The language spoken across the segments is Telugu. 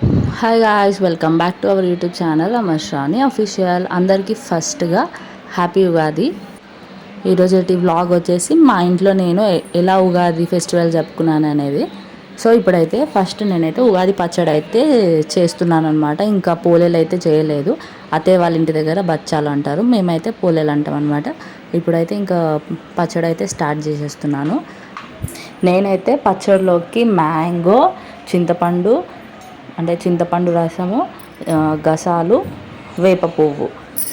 Hi guys welcome back to our YouTube channel అమర్షాని official అందరికీ ఫస్ట్గా హ్యాపీ ఉగాది. ఈరోజు వ్లాగ్ వచ్చేసి మా ఇంట్లో నేను ఎలా ఉగాది ఫెస్టివల్ జరుపుకున్నాను అనేది. సో ఇప్పుడైతే ఫస్ట్ నేనైతే ఉగాది పచ్చడి అయితే చేస్తున్నాను అనమాట ఇంకా పోలేలు అయితే చేయలేదు. అతే వాళ్ళ ఇంటి దగ్గర బచ్చాలు అంటారు. మేమైతే పోలేలు అంటాం అనమాట ఇప్పుడైతే ఇంకా పచ్చడి అయితే స్టార్ట్ చేసేస్తున్నాను. నేనైతే పచ్చడిలోకి మ్యాంగో చింతపండు అంటే చింతపండు రసము గసాలు వేప పువ్వు.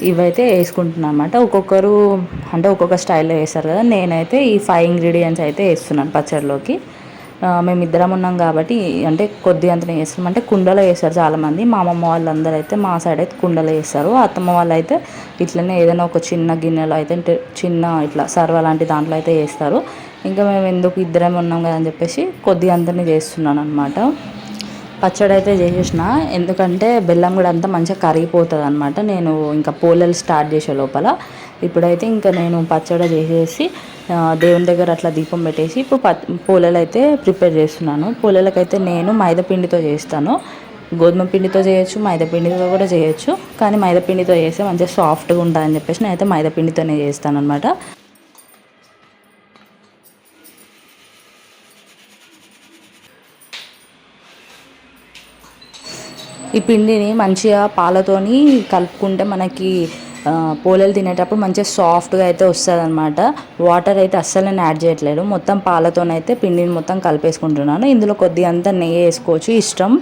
ఇవైతే వేసుకుంటున్నాను అనమాట ఒక్కొక్కరు అంటే ఒక్కొక్క స్టైల్లో వేస్తారు కదా. నేనైతే ఈ ఫైవ్ ఇంగ్రీడియంట్స్ అయితే వేస్తున్నాను పచ్చడిలోకి. మేము ఇద్దరం ఉన్నాం కాబట్టి అంటే కొద్ది అంతనే వేస్తాం అంటే కుండలో వేస్తారు చాలామంది. మా అమ్మమ్మ వాళ్ళందరూ అయితే మా సైడ్ అయితే కుండలో వేస్తారు అత్తమ్మ వాళ్ళు అయితే ఇట్లనే ఏదైనా ఒక చిన్న గిన్నెలో అయితే చిన్న ఇట్లా సర్వ లాంటి దాంట్లో అయితే వేస్తారు ఇంకా మేము ఎందుకు ఇద్దరం ఉన్నాం కదా అని చెప్పేసి కొద్ది అంతనే చేస్తున్నాను అనమాట పచ్చడి అయితే చేసేసిన. ఎందుకంటే బెల్లం కూడా అంతా మంచిగా కరిగిపోతుంది అనమాట నేను ఇంకా పోలలు స్టార్ట్ చేసే లోపల. ఇప్పుడైతే ఇంకా నేను పచ్చడి చేసేసి దేవుని దగ్గర అట్లా దీపం పెట్టేసి ఇప్పుడు ప పోలేలు అయితే ప్రిపేర్ చేస్తున్నాను. పోలలకైతే నేను మైదా పిండితో చేస్తాను. గోధుమ పిండితో చేయొచ్చు మైదాపిండితో కూడా చేయొచ్చు. కానీ మైదాపిండితో చేస్తే మంచిగా సాఫ్ట్గా ఉంటుందని చెప్పేసి నేనైతే అయితే మైదాపిండితోనే చేస్తాను అనమాట ఈ పిండిని మంచిగా పాలతోని కలుపుకుంటే మనకి పోలేలు తినేటప్పుడు మంచిగా సాఫ్ట్గా అయితే వస్తుంది అనమాట వాటర్ అయితే అస్సలు నేను యాడ్ చేయట్లేదు. మొత్తం పాలతోనైతే పిండిని మొత్తం కలిపేసుకుంటున్నాను. ఇందులో కొద్దిగా అంతా నెయ్యి వేసుకోవచ్చు. ఇష్టం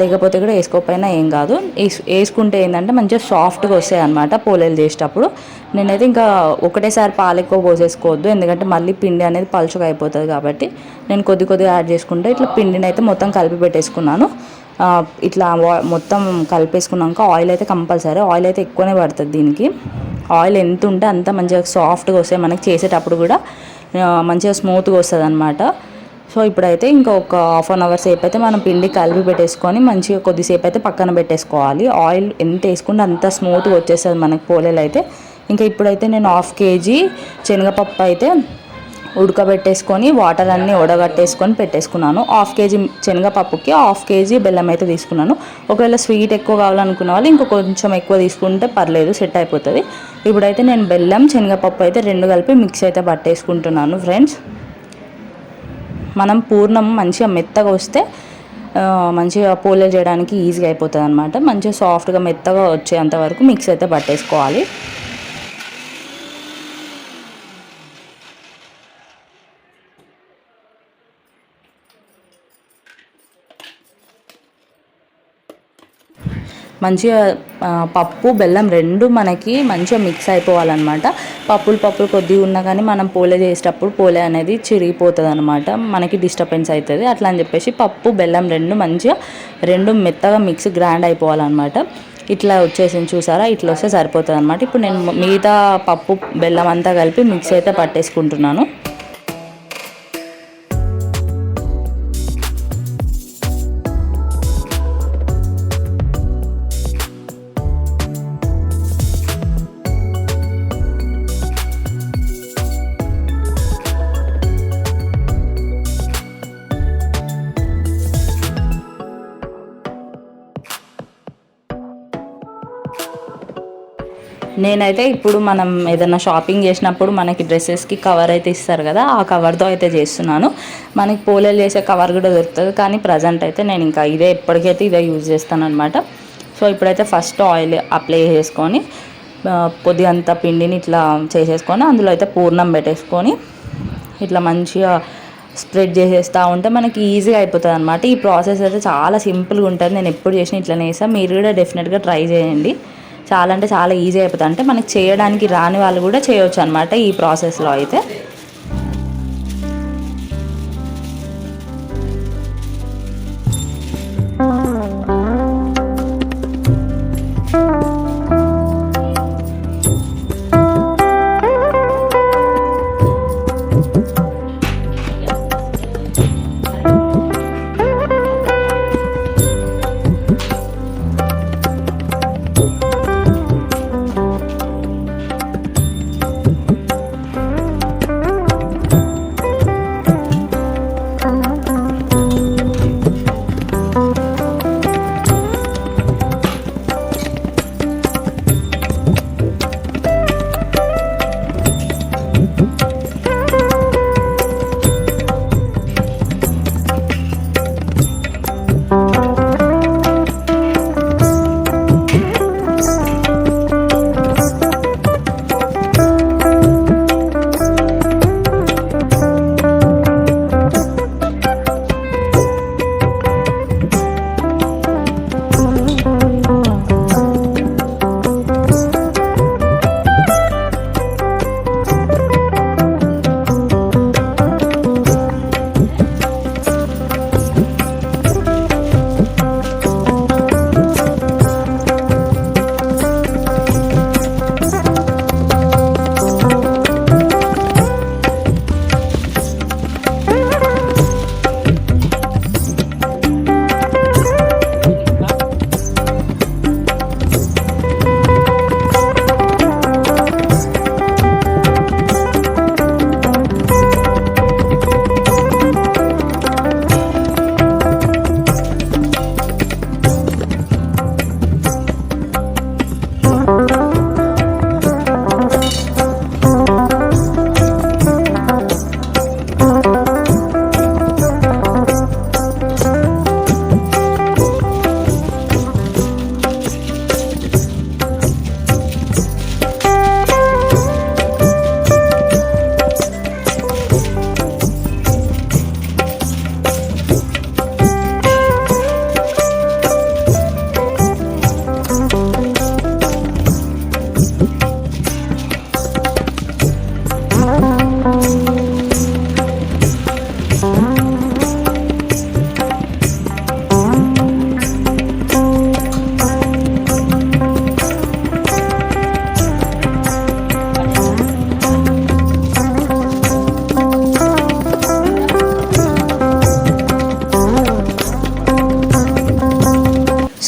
లేకపోతే కూడా వేసుకోకపోయినా ఏం కాదు. వేసుకుంటే ఏంటంటే మంచిగా సాఫ్ట్గా వస్తాయి అనమాట పోలేలు చేసేటప్పుడు. నేనైతే ఇంకా ఒకటేసారి పాలు ఎక్కువ పోసేసుకోవద్దు. ఎందుకంటే మళ్ళీ పిండి అనేది పలుచగా అయిపోతుంది కాబట్టి నేను కొద్ది కొద్దిగా యాడ్ చేసుకుంటే ఇట్లా పిండిని అయితే మొత్తం కలిపి పెట్టేసుకున్నాను. ఇట్లా మొత్తం కలిపేసుకున్నాక ఆయిల్ అయితే కంపల్సరీ ఆయిల్ అయితే ఎక్కువనే పడుతుంది దీనికి. ఆయిల్ ఎంత ఉంటే అంత మంచిగా సాఫ్ట్గా వస్తాయి. మనకి చేసేటప్పుడు కూడా మంచిగా స్మూత్గా వస్తుంది అనమాట సో ఇప్పుడైతే ఇంకా ఒక హాఫ్ అన్ అవర్ సేపు అయితే మనం పిండి కలిపి పెట్టేసుకొని మంచిగా కొద్దిసేపు అయితే పక్కన పెట్టేసుకోవాలి. ఆయిల్ ఎంత వేసుకుంటే అంత స్మూత్గా వచ్చేస్తుంది మనకి పోలేలు అయితే ఇంకా ఇప్పుడైతే నేను హాఫ్ కేజీ శనగపప్పు అయితే ఉడకబెట్టేసుకొని వాటర్ అన్నీ ఉడగట్టేసుకొని పెట్టేసుకున్నాను. హాఫ్ కేజీ శనగపప్పుకి హాఫ్ కేజీ బెల్లం అయితే తీసుకున్నాను. ఒకవేళ స్వీట్ ఎక్కువ కావాలనుకున్న వాళ్ళు ఇంకో కొంచెం ఎక్కువ తీసుకుంటే పర్లేదు సెట్ అయిపోతుంది. ఇప్పుడైతే నేను బెల్లం శనగపప్పు అయితే రెండు కలిపి మిక్స్ అయితే పట్టేసుకుంటున్నాను ఫ్రెండ్స్ మనం పూర్ణం మంచిగా మెత్తగా వస్తే మంచిగా పోలేలు చేయడానికి ఈజీగా అయిపోతుంది అనమాట మంచిగా సాఫ్ట్గా మెత్తగా వచ్చేంత వరకు మిక్స్ అయితే పట్టేసుకోవాలి. మంచిగా పప్పు బెల్లం రెండు మనకి మంచిగా మిక్స్ అయిపోవాలన్నమాట. పప్పులు పప్పులు కొద్దిగా ఉన్నా కానీ మనం పోలే చేసేటప్పుడు పోలే అనేది చిరిగిపోతుంది అనమాట మనకి డిస్టర్బెన్స్ అవుతుంది అట్లా అని చెప్పేసి పప్పు బెల్లం రెండు మంచిగా రెండు మెత్తగా మిక్స్ గ్రాండ్ అయిపోవాలన్నమాట. ఇట్లా వచ్చేసింది చూసారా? ఇట్లా వస్తే సరిపోతుంది అనమాట ఇప్పుడు నేను మిగతా పప్పు బెల్లం అంతా కలిపి మిక్స్ అయితే పట్టేసుకుంటున్నాను. నేనైతే ఇప్పుడు మనం ఏదైనా షాపింగ్ చేసినప్పుడు మనకి డ్రెస్సెస్కి కవర్ అయితే ఇస్తారు కదా ఆ కవర్తో అయితే చేస్తున్నాను. మనకి పోలేలు చేసే కవర్ కూడా దొరుకుతుంది కానీ ప్రజెంట్ అయితే నేను ఇంకా ఇదే ఎప్పటికైతే ఇదే యూజ్ చేస్తాను అనమాట సో ఇప్పుడైతే ఫస్ట్ ఆయిల్ అప్లై చేసుకొని ఆ, కొద్దిగంత పిండిని ఇట్లా చేసేసుకొని అందులో అయితే పూర్ణం పెట్టేసుకొని ఇట్లా మంచిగా స్ప్రెడ్ చేసేస్తూ ఉంటే మనకి ఈజీగా అయిపోతుంది అనమాట ఈ ప్రాసెస్ అయితే చాలా సింపుల్గా ఉంటుంది నేను ఎప్పుడు చేసిన ఇట్లనే చేస్తాను మీరు కూడా డెఫినెట్గా ట్రై చేయండి. చాలా అంటే చాలా ఈజీ అయిపోతుంది అంటే మనకి చేయడానికి రాని వాళ్ళు కూడా చేయొచ్చు అనమాట ఈ ప్రాసెస్లో అయితే.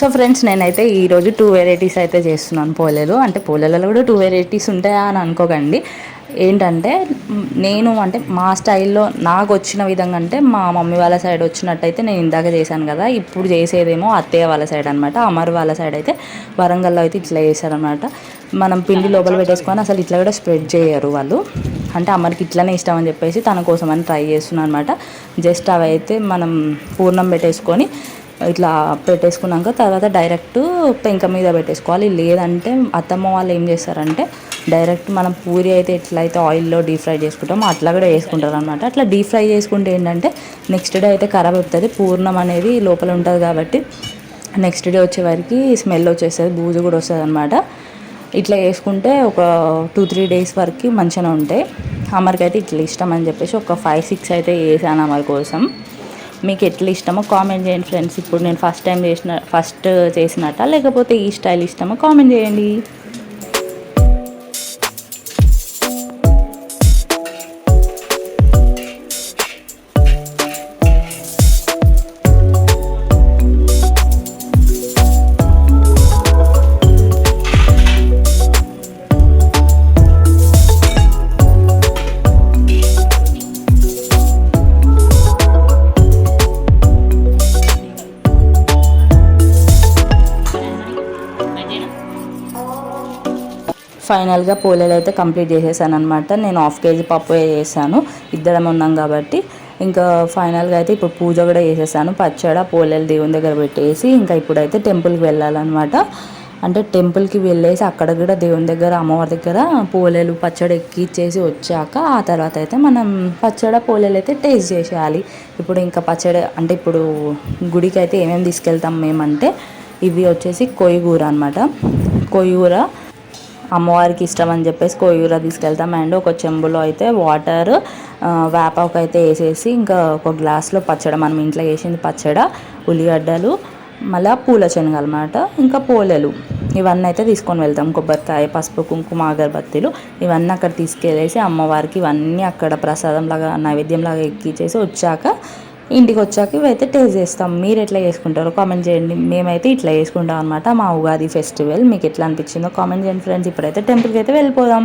సో ఫ్రెండ్స్ నేనైతే ఈరోజు టూ వెరైటీస్ అయితే చేస్తున్నాను పోలేలు. అంటే పోలేలలో కూడా టూ వెరైటీస్ ఉంటాయా అని అనుకోకండి. ఏంటంటే నేను అంటే మా స్టైల్లో నాకు వచ్చిన విధంగా అంటే మా మమ్మీ వాళ్ళ సైడ్ వచ్చినట్టయితే నేను ఇందాక చేశాను కదా. ఇప్పుడు చేసేదేమో అత్తయ్య వాళ్ళ సైడ్ అనమాట అమర్ వాళ్ళ సైడ్ అయితే వరంగల్లో అయితే ఇట్లా చేశారనమాట మనం పిండి లోపల పెట్టేసుకొని అసలు ఇట్లా కూడా స్ప్రెడ్ చేయరు వాళ్ళు. అంటే అమ్మకి ఇట్లనే ఇష్టం అని చెప్పేసి తన కోసం అని ట్రై చేస్తున్నాను అనమాట జస్ట్ అవి అయితే మనం పూర్ణం పెట్టేసుకొని ఇట్లా పెట్టేసుకున్నాక తర్వాత డైరెక్ట్ పెంక మీద పెట్టేసుకోవాలి. లేదంటే అత్తమ్మ వాళ్ళు ఏం చేస్తారంటే డైరెక్ట్ మనం పూరి అయితే ఎట్లయితే ఆయిల్లో డీప్ ఫ్రై చేసుకుంటామో అట్లా కూడా వేసుకుంటారు అనమాట అట్లా డీప్ ఫ్రై చేసుకుంటే ఏంటంటే నెక్స్ట్ డే అయితే ఖరాబ్ అవుతుంది. పూర్ణం అనేది లోపల ఉంటుంది కాబట్టి నెక్స్ట్ డే వచ్చే వరకు స్మెల్ వచ్చేస్తుంది బూజు కూడా వస్తుంది అనమాట ఇట్లా వేసుకుంటే ఒక టూ త్రీ డేస్ వరకు మంచిగా ఉంటాయి. అమర్కైతే ఇట్లా ఇష్టం అని చెప్పేసి ఒక ఫైవ్ సిక్స్ అయితే వేసాను అమర్ కోసం. మీకు ఎట్లా ఇష్టమో కామెంట్ చేయండి ఫ్రెండ్స్ ఇప్పుడు నేను ఫస్ట్ టైం చేసిన ఫస్ట్ చేసినట్ట? లేకపోతే ఈ స్టైల్ ఇష్టమో కామెంట్ చేయండి. ఫైనల్గా పోలేలు అయితే కంప్లీట్ చేసేసాను అనమాట నేను హాఫ్ కేజీ పప్పు చేశాను ఇద్దరం ఉన్నాం కాబట్టి. ఇంకా ఫైనల్గా అయితే ఇప్పుడు పూజ కూడా చేసేసాను. పచ్చడ పోలేలు దేవుని దగ్గర పెట్టేసి ఇంకా ఇప్పుడైతే టెంపుల్కి వెళ్ళాలన్నమాట. అంటే టెంపుల్కి వెళ్ళేసి అక్కడ కూడా దేవుని దగ్గర అమ్మవారి దగ్గర పోలేలు పచ్చడి ఎక్కిచ్చేసి వచ్చాక ఆ తర్వాత అయితే మనం పచ్చడ పోలేలు అయితే టేస్ట్ చేసేయాలి. ఇప్పుడు ఇంకా పచ్చడి అంటే ఇప్పుడు గుడికి అయితే ఏమేమి తీసుకెళ్తాం మేమంటే ఇవి వచ్చేసి కొయ్యగూర అనమాట కొయ్యూర అమ్మవారికి ఇష్టం అని చెప్పేసి కోయూర తీసుకెళ్తాం. అండ్ ఒక చెంబులో అయితే వాటర్ వేపాకు అయితే వేసేసి ఇంకా ఒక గ్లాస్లో పచ్చడి మనం ఇంట్లో వేసింది పచ్చడ ఉల్లిగడ్డలు మళ్ళీ పూల శనగ అనమాట ఇంకా పోలేలు. ఇవన్నీ అయితే తీసుకొని వెళ్తాం. కొబ్బరికాయ పసుపు కుంకుమ అగరబత్తీలు ఇవన్నీ అక్కడ తీసుకెళ్ళేసి అమ్మవారికి ఇవన్నీ అక్కడ ప్రసాదం లాగా నైవేద్యం ఎక్కించేసి వచ్చాక ఇంటికి వచ్చాక ఇవైతే టేస్ట్ చేస్తాం. మీరు ఎట్లా చేసుకుంటారో కామెంట్ చేయండి. మేమైతే ఇట్లా చేసుకుంటాం అనమాట మా ఉగాది ఫెస్టివల్ మీకు ఎట్లా అనిపించిందో కామెంట్ చేయండి ఫ్రెండ్స్ ఇప్పుడైతే టెంపుల్కి అయితే వెళ్ళిపోదాం.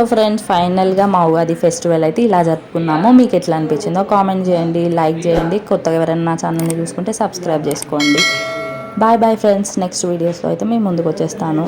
సో ఫ్రెండ్స్ ఫైనల్గా మా ఉగాది ఫెస్టివల్ అయితే ఇలా జరుపుకున్నాము. మీకు ఎట్లా అనిపించిందో కామెంట్ చేయండి లైక్ చేయండి. కొత్తగా ఎవరైనా నా ఛానల్ని చూసుకుంటే సబ్స్క్రైబ్ చేసుకోండి. బాయ్ బాయ్ ఫ్రెండ్స్ నెక్స్ట్ వీడియోస్లో అయితే మేము ముందుకు వచ్చేస్తాను.